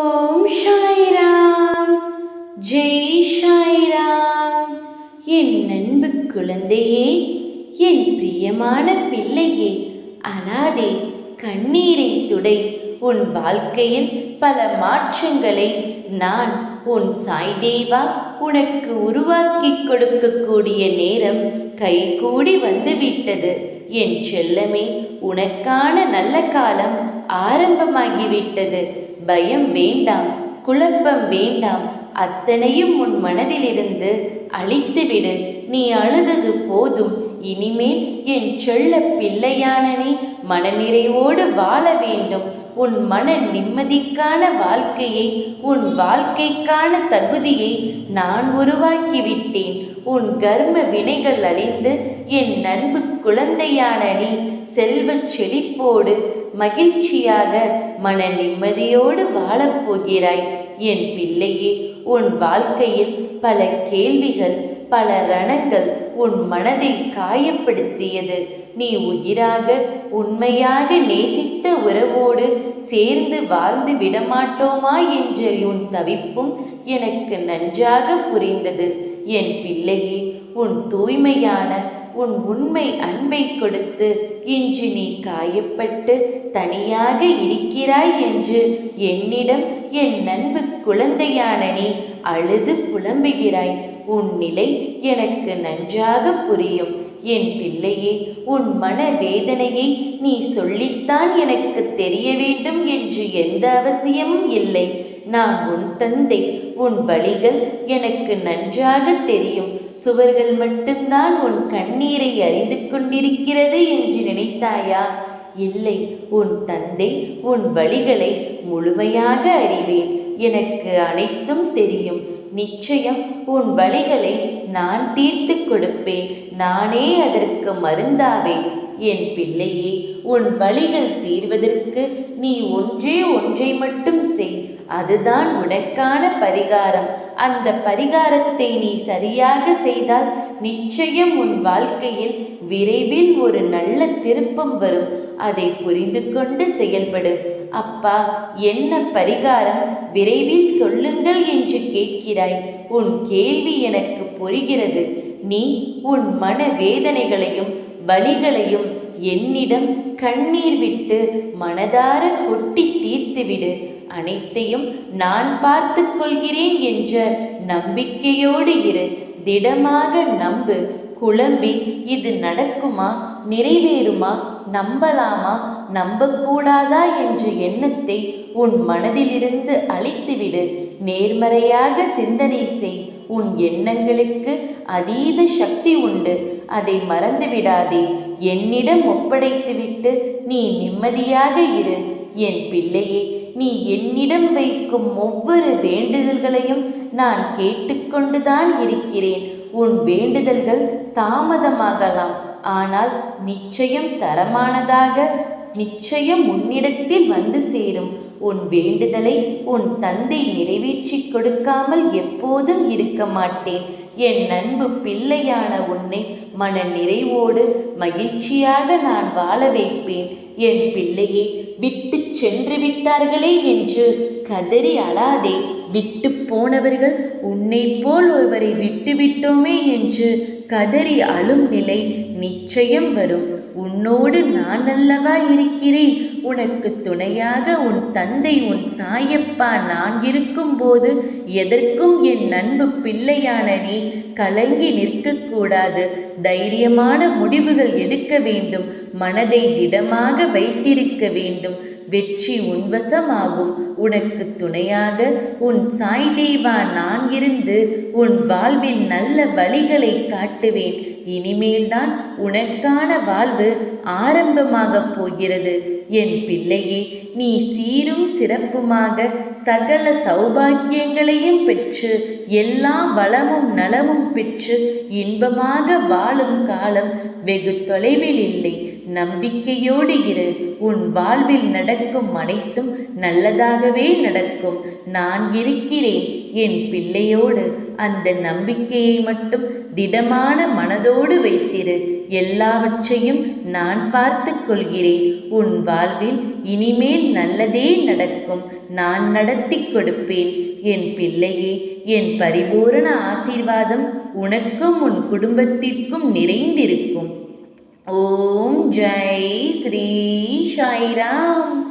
ஓம் சாய்ராம் ஜெய் சாய்ராம் என் அன்பு குழந்தையே என் பிரியமான பிள்ளையே அனாதே கண்ணீரை துடை உன் வாழ்க்கையில் பல மாற்றங்களை நான் உன் சாய் தேவா உனக்கு உருவாக்கிக் கொடுக்கக்கூடிய நேரம் கைகூடி வந்துவிட்டது. என் செல்லமே உனக்கான நல்ல காலம் ஆரம்பமாகிவிட்டது. பயம் வேண்டாம் குழப்பம் வேண்டாம். அத்தனையும் உன் மனதிலிருந்து அழித்துவிடு. நீ அழுதது போதும். இனிமேல் என் செல்ல பிள்ளையான நீ மனநிறைவோடு வாழ வேண்டும். உன் மன நிம்மதிக்கான வாழ்க்கையை உன் வாழ்க்கைக்கான தகுதியை நான் உருவாக்கிவிட்டேன். உன் கர்ம வினைகள் அழிந்து என் நண்பு குழந்தையான நீ செல்வச் செழிப்போடு மகிழ்ச்சியாக மன நிம்மதியோடு வாழப்போகிறாய் என் பிள்ளையே உன் வாழ்க்கையில் பல கேள்விகள் பல ரணங்கள் உன் மனதை காயப்படுத்தியது. நீ உயிராக உண்மையாக நேசித்த உறவோடு சேர்ந்து வாழ்ந்து விடமாட்டோமா என்ற உன் தவிப்பும் எனக்கு நன்றாக புரிந்தது. என் பிள்ளையே உன் தூய்மையான உன் உண்மை அன்பை கொடுத்து இன்று நீ காயப்பட்டு தனியாக இருக்கிறாய் என்று என்னிடம் என் நண்பு குழந்தையான நீ அழுது புலம்புகிறாய். உன் நிலை எனக்கு நன்றாக புரியும். என் பிள்ளையே உன் மன வேதனையை நீ சொல்லித்தான் எனக்கு தெரிய வேண்டும் என்று எந்த அவசியமும் இல்லை. நான் உன் தந்தை உன் வழிகள் எனக்கு நன்றாக தெரியும். சுவர்கள் மட்டும்தான் உன் கண்ணீரை அறிந்து கொண்டிருக்கிறது என்று நினைத்தாயா? இல்லை உன் தந்தை உன் வழிகளை முழுமையாக அறிவேன். எனக்கு அனைத்தும் தெரியும். நிச்சயம் உன் வழிகளை நான் தீர்த்து கொடுப்பேன். நானே அதற்கு மருந்தாவேன். என் பிள்ளையே உன் வழிகள் தீர்வதற்கு நீ ஒன்றே ஒன்றை மட்டும் செய். அதுதான் உனக்கான பரிகாரம். அந்த பரிகாரத்தை நீ சரியாக செய்தால் நிச்சயம் உன் வாழ்க்கையில் விரைவில் ஒரு நல்ல திருப்பம் வரும். அதை புரிந்து கொண்டு செயல்படு. அப்பா என்ன பரிகாரம்? விரைவில் சொல்லுங்கள் என்று கேட்கிறாய். உன் கேள்வி எனக்கு புரிகிறது. நீ உன் மன வேதனைகளையும் வழிகளையும் என்னிடம் கண்ணீர் விட்டு மனதார கொட்டி தீர்த்துவிடு. அனைத்தையும் நான் பார்த்து கொள்கிறேன் என்ற நம்பிக்கையோடு இரு. திடமாக நம்பு. குழம்பி இது நடக்குமா? நிறைவேறுமா? நம்பலாமா? நம்பக்கூடாதா என்ற எண்ணத்தை உன் மனதிலிருந்து அழித்துவிடு. நேர்மறையாக சிந்தனை செய். உன் எண்ணங்களுக்கு அதீத சக்தி உண்டு. அதை மறந்து விடாதே என்னிடம் ஒப்படைத்துவிட்டு நீ நிம்மதியாக இரு. என் பிள்ளையே நீ என்னிடம் வைக்கும் ஒவ்வொரு வேண்டுதல்களையும் நான் கேட்டுக்கொண்டுதான் இருக்கிறேன். உன் வேண்டுதல்கள் தாமதமாகலாம். ஆனால் நிச்சயம் தரமானதாக நிச்சயம் உன்னிடத்தில் வந்து சேரும். உன் வேண்டுதலை உன் தந்தை நிறைவேற்றி கொடுக்காமல் எப்போதும் இருக்க மாட்டேன். என் அன்பு பிள்ளையான உன்னை மன நிறைவோடு மகிழ்ச்சியாக நான் வாழ வைப்பேன். என் பிள்ளையை விட்டு சென்று விட்டார்களே என்று கதறி அழாதே. விட்டு போனவர்கள் உன்னை போல் ஒருவரை விட்டுவிட்டோமே என்று கதறி அழும் நிலை நிச்சயம் வரும். உன்னோடு நான் அல்லவா இருக்கிறேன்? உனக்கு துணையாக உன் தந்தை உன் சாயப்பா நான் இருக்கும்போது எதற்கும் என் நண்பு பிள்ளையான நீ கலங்கி நிற்கக்கூடாது. தைரியமான முடிவுகள் எடுக்க வேண்டும். மனதை திடமாக வைத்திருக்க வேண்டும். வெற்றி உன்வசமாகும். உனக்கு துணையாக உன் சாய் தேவா நான் இருந்து உன் வாழ்வில் நல்ல வழிகளை காட்டுவேன். இனிமேல்தான் உனக்கான வாழ்வு ஆரம்பமாகப் போகிறது. என் பிள்ளையே நீ சீரும் சிறப்புமாக சகல சௌபாக்கியங்களையும் பெற்று எல்லா வளமும் நலமும் பெற்று இன்பமாக வாழும் காலம் வெகு தொலைவில் இல்லை. நம்பிக்கையோடு இரு. உன் வாழ்வில் நடக்கும் அனைத்தும் நல்லதாகவே நடக்கும். நான் இருக்கிறேன். என் பிள்ளையோடு அந்த நம்பிக்கையை மட்டும் திடமான மனதோடு வைத்திரு. எல்லாவற்றையும் நான் பார்த்து கொள்கிறேன். உன் வாழ்வில் இனிமேல் நல்லதே நடக்கும். நான் நடத்தி கொடுப்பேன். என் பிள்ளையே என் பரிபூரண ஆசீர்வாதம் உனக்கும் உன் குடும்பத்திற்கும் நிறைந்திருக்கும். ஓம் ஜெய் ஸ்ரீ சாய்ராம்